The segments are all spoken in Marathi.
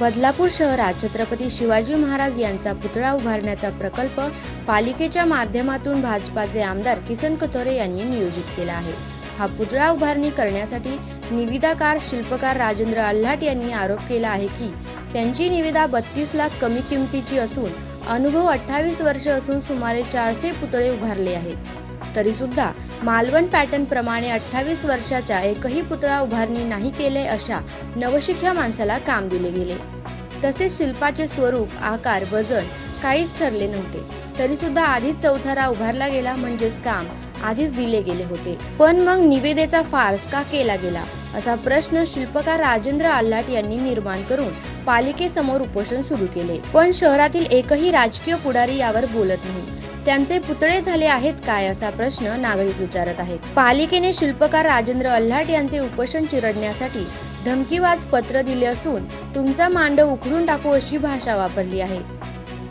बदलापूर शहरात छत्रपती शिवाजी महाराज यांचा पुतळा उभारण्याचा प्रकल्प पालिकेच्या माध्यमातून भाजपाचे आमदार किसन कथोरे यांनी नियोजित केला आहे. हा पुतळा उभारणी करण्यासाठी निविदाकार शिल्पकार राजेंद्र अल्हाट यांनी आरोप केला आहे की त्यांची निविदा बत्तीस लाख कमी किमतीची असून अनुभव अठ्ठावीस वर्ष असून सुमारे चारशे पुतळे उभारले आहेत. तरी सुद्धा मालवण पॅटर्न प्रमाणे अठ्ठावीस वर्षाच्या एकही पुतळा उभारणी नाही केले अशा नवशिख्या माणसाला काम दिले गेले. तसेच शिल्पाचे स्वरूप आकार वजन काहीच ठरले नव्हते. तरी सुद्धा आधीच चौथारा उभारला गेला म्हणजेच काम आधीच दिले गेले होते. पण मग निवेदेचा फार्स का केला गेला? असा प्रश्न शिल्पकार राजेंद्र आल्लाट यांनी निर्माण करून पालिकेसमोर उपोषण सुरू केले. पण शहरातील एकही राजकीय पुढारी यावर बोलत नाही. त्यांचे पुतळे झाले आहेत काय असा प्रश्न नागरिक विचारत आहेत. पालिकेने शिल्पकार राजेंद्र अल्हाट यांचे उपोषण चिरडण्यासाठी धमकीवाज पत्र दिले असून तुमचा मांड उखडून टाकू अशी भाषा वापरली आहे.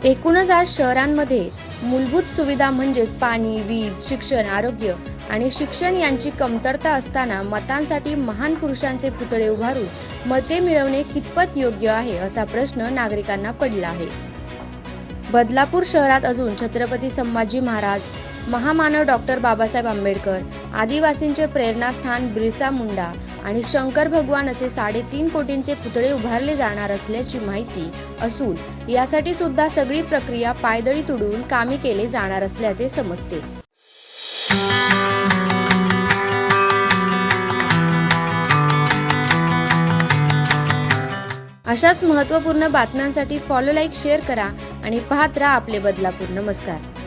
एकूणच आज शहरांमध्ये मूलभूत सुविधा म्हणजेच पाणी वीज शिक्षण आरोग्य आणि शिक्षण यांची कमतरता असताना मतांसाठी महान पुरुषांचे पुतळे उभारून मते मिळवणे कितपत योग्य आहे असा प्रश्न नागरिकांना पडला आहे. बदलापूर शहरात अजून छत्रपती संभाजी महाराज महामानव डॉक्टर बाबासाहेब आंबेडकर आदिवासींचे प्रेरणास्थान बिरसा मुंडा आणि शंकर भगवान असे साडेतीन कोटींचे पुतळे उभारले जाणार असल्याची माहिती असून यासाठी सुद्धा सगळी प्रक्रिया पायदळी तुडवून कामी केले जाणार असल्याचे समजते. अशाच महत्त्वपूर्ण बातम्यांसाठी फॉलो लाईक शेअर करा आणि पाहत राहा आपले बदलापूर. नमस्कार.